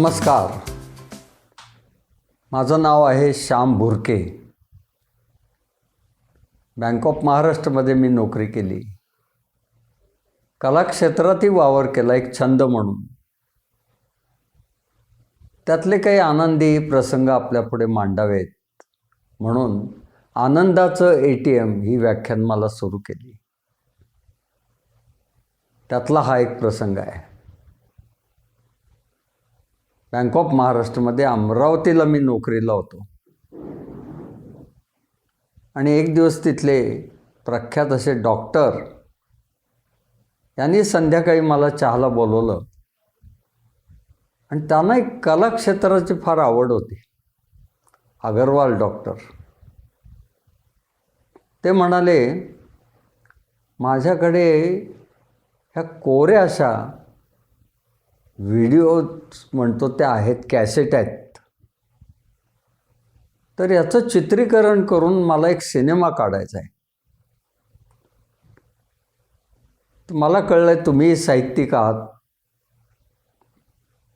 नमस्कार. माझं नाव आहे श्याम भुरके. बँक ऑफ महाराष्ट्रमध्ये मी नोकरी केली. कलाक्षेत्रातही वावर केला एक छंद म्हणून. त्यातले काही आनंदी प्रसंग आपल्यापुढे मांडावेत. म्हणून आनंदाचं ए टी एम ही व्याख्यान मला सुरू केली. त्यातला हा एक प्रसंग आहे. बँक ऑफ महाराष्ट्रमध्ये अमरावतीला मी नोकरीला होतो. आणि एक दिवस तिथले प्रख्यात असे डॉक्टर यांनी संध्याकाळी मला चहाला बोलवलं. आणि त्यांना एक कलाक्षेत्राची फार आवड होती. अगरवाल डॉक्टर. ते म्हणाले माझ्याकडे ह्या कोऱ्या अशा व्हिडिओ म्हणतो त्या आहेत कॅसेट आहेत. तर याचं चित्रीकरण करून मला एक सिनेमा काढायचा आहे. मला कळलं आहे तुम्ही साहित्यिक आहात.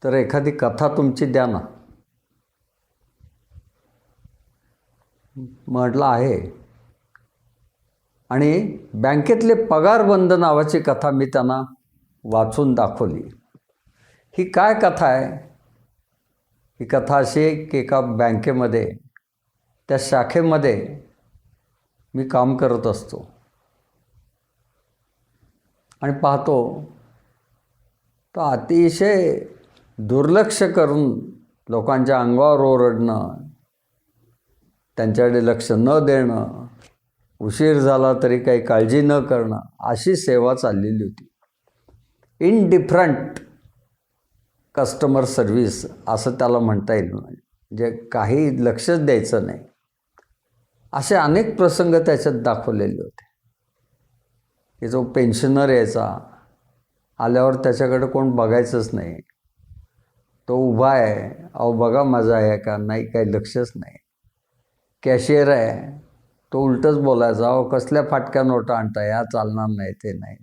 तर एखादी कथा तुमची द्या ना. म्हटलं आहे. आणि बँकेतले पगार बंद नावाची कथा मी त्यांना वाचून दाखवली. ही काय कथा आहे? ही कथा अशी आहे की एका बँकेमध्ये त्या शाखेमध्ये मी काम करत असतो. आणि पाहतो तर अतिशय दुर्लक्ष करून लोकांच्या अंगावर ओरडणं त्यांच्याकडे लक्ष न देणं उशीर झाला तरी काही काळजी न करणं अशी सेवा चाललेली होती. इनडिफरंट कस्टमर सर्व्हिस असं त्याला म्हणता येईल. म्हणजे काही लक्षच द्यायचं नाही. असे अनेक प्रसंग त्याच्यात दाखवलेले होते. की जो पेन्शनर यायचा आल्यावर त्याच्याकडे कोण बघायचंच नाही. तो उभा आहे अहो बघा माझा आहे का? नाही काही लक्षच नाही. कॅशियर आहे तो उलटच बोलायचा अहो कसल्या फाटक्या नोटा आणता या चालणार नाही ते नाही.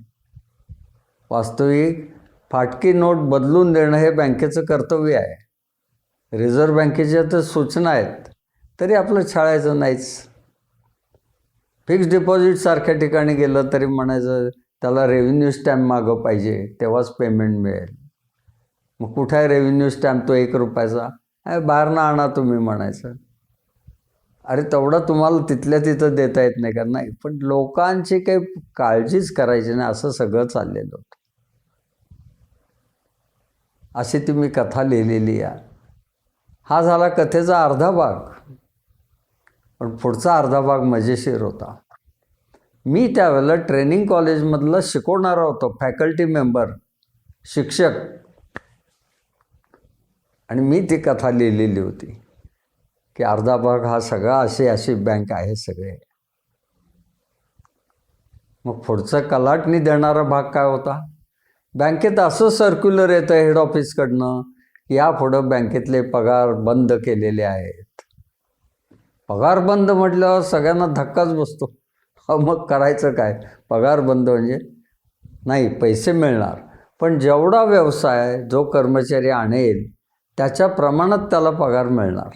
वास्तविक फाटकी नोट बदलून देणं हे बँकेचं कर्तव्य आहे. रिझर्व्ह बँकेच्या तर सूचना आहेत तरी आपलं छाळायचं नाहीच. फिक्स डिपॉझिटसारख्या ठिकाणी गेलं तरी म्हणायचं त्याला रेव्हेन्यू स्टॅम्प मागं पाहिजे तेव्हाच पेमेंट मिळेल. मग कुठे आहे रेव्हेन्यू स्टॅम्प तो एक रुपयाचा? अरे बाहेरनं आणा तुम्ही म्हणायचं. अरे तेवढा तुम्हाला तिथल्या तिथं देता येत नाही का? नाही पण लोकांची काही काळजीच करायची नाही असं सगळं चाललेलं होतं. अशी ती मी कथा लिहिलेली आहे हा झाला कथेचा अर्धा भाग. पण पुढचा अर्धा भाग मजेशीर होता. मी त्यावेळेला ट्रेनिंग कॉलेजमधलं शिकवणारा होतो फॅकल्टी मेंबर शिक्षक. आणि मी ती कथा लिहिलेली होती. की अर्धा भाग हा सगळा अशी अशी बँक आहे सगळे. मग पुढचं कलाटणी देणारा भाग काय होता? बँकेत असं सर्क्युलर येतं हेड ऑफिसकडनं या यापुढं बँकेतले पगार बंद केलेले आहेत. पगार बंद म्हटल्यावर सगळ्यांना धक्काच बसतो. मग करायचं काय? पगार बंद म्हणजे नाही पैसे मिळणार. पण जेवढा व्यवसाय जो कर्मचारी आणेल त्याच्या प्रमाणात त्याला पगार मिळणार.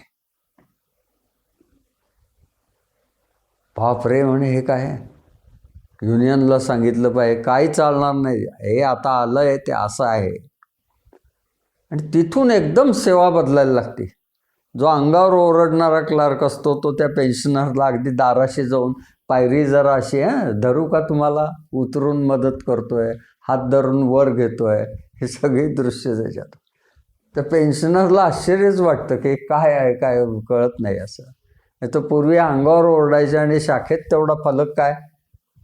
बाप रे म्हणे हे काय? युनियनला सांगितलं पाहिजे काही चालणार नाही. हे आता आलं आहे ते असं आहे. आणि तिथून एकदम सेवा बदलायला लागते. जो अंगावर ओरडणारा क्लार्क असतो तो त्या पेन्शनरला अगदी दाराशी जाऊन पायरी जरा अशी हां धरू का तुम्हाला? उतरून मदत करतोय हात धरून वर घेतोय. हे सगळी दृश्य त्याच्यात. त्या पेन्शनरला आश्चर्यच वाटतं की काय आहे काय कळत नाही असं. नाही तर पूर्वी अंगावर ओरडायचे आणि शाखेत तेवढा फलक काय?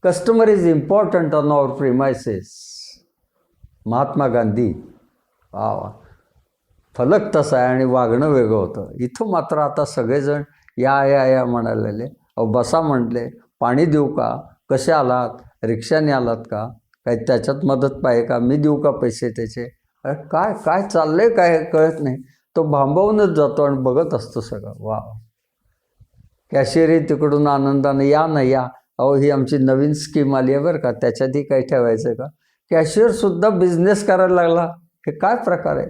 Customer is important on our premises Mahatma Gandhi वा वा फलक तसा आहे आणि वागणं वेगळं होतं. इथं मात्र आता सगळेजण या या या म्हणालेले. अहो बसा म्हटले. पाणी देऊ का? कसे आलात? रिक्षाने आलात का? काही त्याच्यात मदत पाहिजे का? मी देऊ का पैसे त्याचे? अरे काय काय चाललंय काय कळत नाही. तो भांबवूनच जातो आणि बघत असतो सगळं. वा कॅशियरी तिकडून आनंदाने या ना या. अहो ही आमची नवीन स्कीम आली आहे बरं का. त्याच्यातही काही ठेवायचं का? कॅशियर सुद्धा बिझनेस करायला लागला. हे काय प्रकार आहे?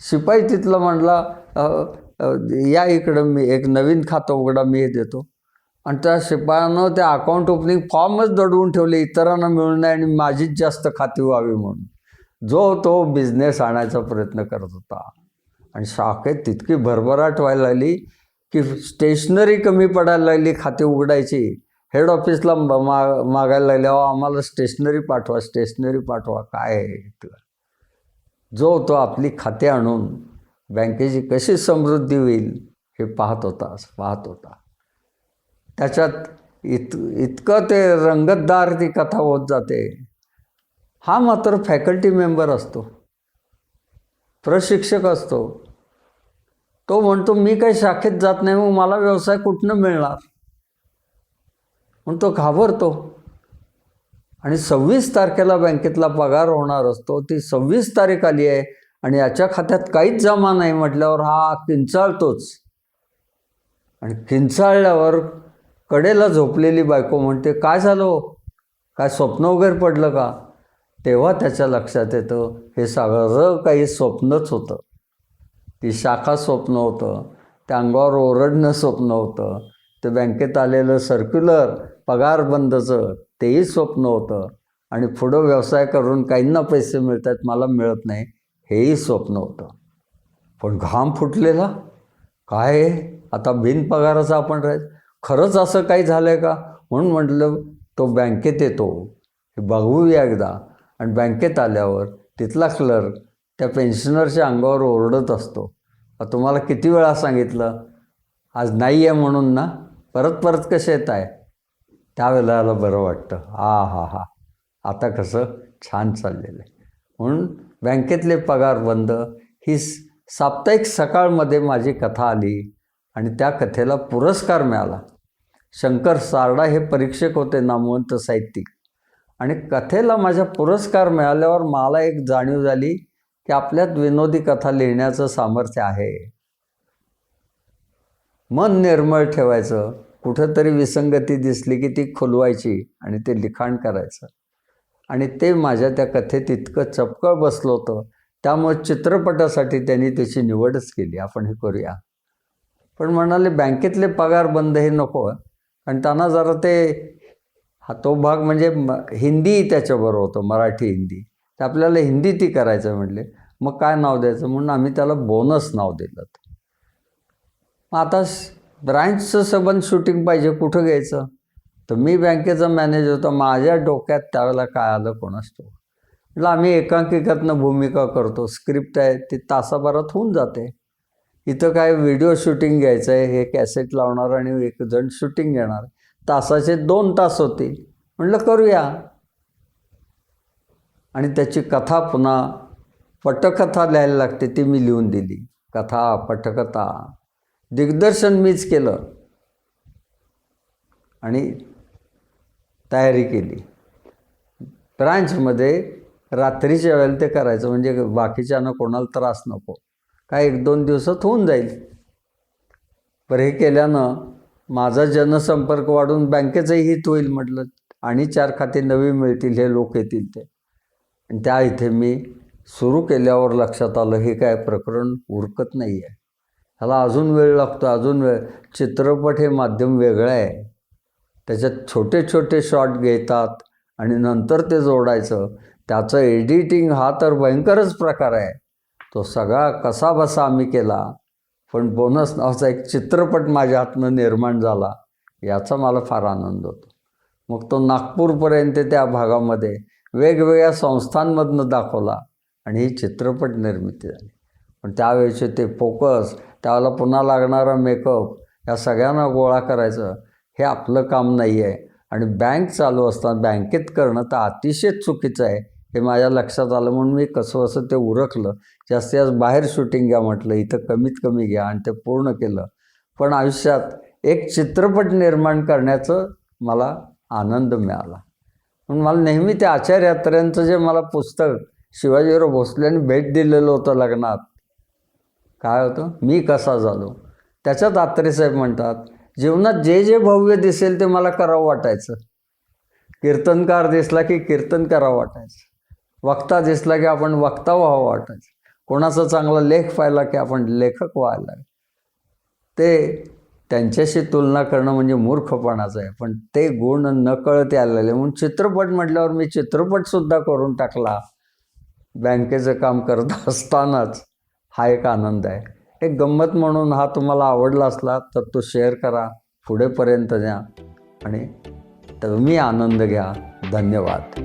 शिपाई तिथलं म्हणला या इकडं मी एक नवीन खातं उघडा मी हे देतो. आणि त्या शिपायानं त्या अकाउंट ओपनिंग फॉर्मच दडवून ठेवले इतरांना मिळू नये आणि माझीच जास्त खाती व्हावी म्हणून. जो तो बिझनेस आणायचा प्रयत्न करत होता. आणि शाखेत तितकी भरभराट व्हायला लागली. की स्टेशनरी कमी पडायला लागली खाते उघडायची. हेड ऑफिसला मा मा- मागायला लागले अहो आम्हाला स्टेशनरी पाठवा स्टेशनरी पाठवा काय आहे जो तो आपली खाते आणून बँकेची कशी समृद्धी होईल हे पाहत होता पाहत होता. त्याच्यात इत इतकं ते रंगतदार ती कथा होत जाते. हा मात्र फॅकल्टी मेंबर असतो. प्रशिक्षक असतो. तो म्हणतो मी काही शाखेत जात नाही मग मला व्यवसाय कुठनं मिळणार? म्हणून तो घाबरतो. आणि सव्वीस तारखेला बँकेतला पगार होणार असतो. ती सव्वीस तारीख आली आहे आणि याच्या खात्यात काहीच जमा नाही म्हटल्यावर हा किंचाळतोच. आणि किंचाळल्यावर कडेला झोपलेली बायको म्हणते काय झालं हो? काय स्वप्न वगैरे पडलं का? तेव्हा त्याच्या लक्षात येतं हे सगळं काही स्वप्नच होतं. ती शाखा स्वप्न होतं. त्या अंगावर ओरडणं स्वप्न होतं. ते बँकेत आलेलं सर्क्युलर पगार बंदचं तेही स्वप्न होतं. आणि पुढं व्यवसाय करून काहींना पैसे मिळत आहेत मला मिळत नाही हेही स्वप्न होतं. पण घाम फुटलेला? काय आता बिनपगाराचा आपण राहायचं खरंच असं काही झालं आहे का? म्हणून म्हटलं तो बँकेत येतो. हे बघूया एकदा. आणि बँकेत आल्यावर तिथला क्लर्क त्या पेन्शनरच्या अंगावर ओरडत असतो. तुम्हाला किती वेळा सांगितलं? आज नाही आहे म्हणून ना? परत परत कसे येत आहे? त्यावेळेला बरं वाटतं. हा हा हा. आता कसं? छान चाललेलं आहे. म्हणून बँकेतले पगार बंद. ही स- साप्ताहिक सकाळमध्ये माझी कथा आली आणि त्या कथेला पुरस्कार मिळाला. शंकर सारडा हे परीक्षक होते नामवंत साहित्यिक. आणि कथेला माझ्या पुरस्कार मिळाल्यावर मला एक जाणीव झाली की आपल्यात विनोदी कथा लिहिण्याचं सामर्थ्य आहे. मन निर्मळ ठेवायचं. कुठंतरी विसंगती दिसली की ती खुलवायची आणि ते लिखाण करायचं. आणि ते माझ्या त्या कथेत इतकं चपकळ बसलं होतं. त्यामुळे चित्रपटासाठी त्यांनी त्याची निवडच केली. आपण हे करूया. पण म्हणाले बँकेतले पगार बंद हे नको. आणि त्यांना जरा ते हा तो भाग म्हणजे म हिंदी त्याच्याबरोबर होतं मराठी हिंदी. तर आपल्याला हिंदी ती करायचं म्हटले. मग काय नाव द्यायचं? म्हणून आम्ही त्याला बोनस नाव दिलं. मग आता ब्रँचचं सबंध शूटिंग पाहिजे कुठं घ्यायचं? तर मी बँकेचा मॅनेजर होतो. माझ्या डोक्यात त्यावेळेला काय आलं कोणासतो म्हटलं आम्ही एकांकिकातनं भूमिका करतो. स्क्रिप्ट आहे ती तासाभरात होऊन जाते. इथं काय व्हिडिओ शूटिंग घ्यायचं आहे हे कॅसेट लावणार आणि एक जण शूटिंग घेणार. तासाचे दोन तास होतील. म्हटलं करूया. आणि त्याची कथा पुन्हा पटकथा लिहायला लागते ती मी लिहून दिली. कथा पटकथा. दिग्दर्शन मीच केलं. आणि तयारी केली. ब्रांचमध्ये रात्रीच्या वेळेला ते करायचं म्हणजे बाकीच्यानं कोणाला त्रास नको. काय एक दोन दिवसात होऊन जाईल. बरं हे केल्यानं माझा जनसंपर्क वाढून बँकेचंही हित होईल म्हटलं. आणि चार खाते नवी मिळतील हे लोक येतील ते. त्या इथे मी सुरू केल्यावर लक्षात आलं हे काय प्रकरण उरकत नाही आहे ह्याला अजून वेळ लागतो अजून वेळ. चित्रपट हे माध्यम वेगळं आहे. त्याच्यात छोटे छोटे शॉट घेतात आणि नंतर ते जोडायचं. त्याचं एडिटिंग हा तर भयंकरच प्रकार आहे. तो सगळा कसा बसा आम्ही केला. पण बोनस नावाचा एक चित्रपट माझ्या हातनं निर्माण झाला. याचा मला फार आनंद होतो. मग तो नागपूरपर्यंत त्या भागामध्ये वेगवेगळ्या संस्थांमधनं दाखवला आणि ही चित्रपट निर्मिती झाली. पण त्यावेळेचे ते फोकस त्यावेळेला पुन्हा लागणारा मेकअप या सगळ्यांना गोळा करायचं हे आपलं काम नाही आहे आणि बँक चालू असताना बँकेत करणं तर अतिशय चुकीचं आहे. हे माझ्या लक्षात आलं म्हणून मी कसं असं ते उरकलं. जास्तीत जास्त बाहेर शूटिंग घ्या म्हटलं इथं कमीत कमी घ्या आणि ते पूर्ण केलं. पण आयुष्यात एक चित्रपट निर्माण करण्याचं मला आनंद मिळाला. पण मला नेहमी ते आचार्य यात्र्यांचं जे मला पुस्तक शिवाजीराव भोसलेने भेट दिलेलं होतं लग्नात. काय होतं? मी कसा झालो? त्याच्यात आत्रेसाहेब म्हणतात जीवनात जे जे भव्य दिसेल ते मला करावं वाटायचं. कीर्तनकार दिसला की कीर्तन करावं वाटायचं. वक्ता दिसला की आपण वक्ता व्हावं वाटायचं. कोणाचा चांगला लेख पाहिला की आपण लेखक व्हायला ते त्यांच्याशी तुलना करणं म्हणजे मूर्खपणाचं आहे. पण ते गुण नकळते आलेले म्हणून चित्रपट म्हटल्यावर मी चित्रपटसुद्धा करून टाकला. बँकेचं काम करत असतानाच. हा एक आनंद आहे. एक गंमत म्हणून हा तुम्हाला आवडला असला तर तो शेअर करा पुढेपर्यंत द्या आणि तुम्ही आनंद घ्या. धन्यवाद.